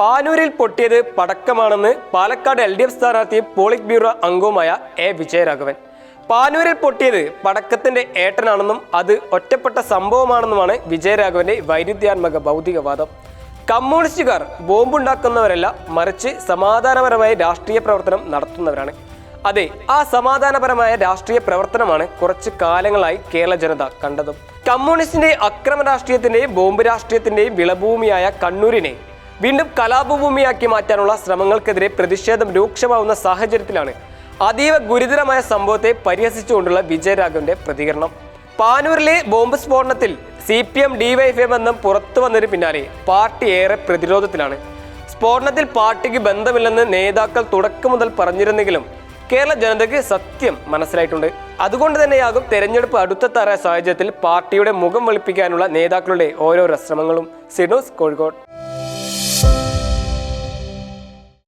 പാനൂരിൽ പൊട്ടിയത് പടക്കമാണെന്ന് Palakkad L D F സ്ഥാനാർത്ഥിയും പോളിറ്റ് ബ്യൂറോ അംഗവുമായ എ വിജയരാഘവൻ. പാനൂരിൽ പൊട്ടിയത് പടക്കത്തിന്റെ ഏട്ടനാണെന്നും അത് ഒറ്റപ്പെട്ട സംഭവമാണെന്നുമാണ് വിജയരാഘവന്റെ വൈരുദ്ധ്യാത്മക ഭൗതികവാദം. കമ്മ്യൂണിസ്റ്റുകാർ ബോംബുണ്ടാക്കുന്നവരല്ല മറിച്ച് സമാധാനപരമായ രാഷ്ട്രീയ പ്രവർത്തനം നടത്തുന്നവരാണ്. അതെ ആ സമാധാനപരമായ രാഷ്ട്രീയ പ്രവർത്തനമാണ് കുറച്ച് കാലങ്ങളായി കേരള ജനത കണ്ടതും. കമ്മ്യൂണിസ്റ്റിന്റെ അക്രമ രാഷ്ട്രീയത്തിന്റെയും ബോംബ് രാഷ്ട്രീയത്തിന്റെയും വിളഭൂമിയായ കണ്ണൂരിനെ വീണ്ടും കലാപഭൂമിയാക്കി മാറ്റാനുള്ള ശ്രമങ്ങൾക്കെതിരെ പ്രതിഷേധം രൂക്ഷമാവുന്ന സാഹചര്യത്തിലാണ് അതീവ ഗുരുതരമായ സംഭവത്തെ പരിഹസിച്ചുകൊണ്ടുള്ള വിജയരാഘവന്റെ പ്രതികരണം. പാനൂരിലെ ബോംബ് സ്ഫോടനത്തിൽ സി പി എം ഡിവൈഎഫ്ഐ ബന്ധം പുറത്തു വന്നതിന് പിന്നാലെ പാർട്ടി ഏറെ പ്രതിരോധത്തിലാണ്. സ്ഫോടനത്തിൽ പാർട്ടിക്ക് ബന്ധമില്ലെന്ന് നേതാക്കൾ തുടക്കം മുതൽ പറഞ്ഞിരുന്നെങ്കിലും കേരള ജനതയ്ക്ക് സത്യം മനസ്സിലായിട്ടുണ്ട്. അതുകൊണ്ട് തന്നെയാകും തെരഞ്ഞെടുപ്പ് അടുത്തെത്താറായ സാഹചര്യത്തിൽ പാർട്ടിയുടെ മുഖം വെളുപ്പിക്കാനുള്ള നേതാക്കളുടെ ഓരോരോ ശ്രമങ്ങളും. സിനോസ് കോഴിക്കോട്.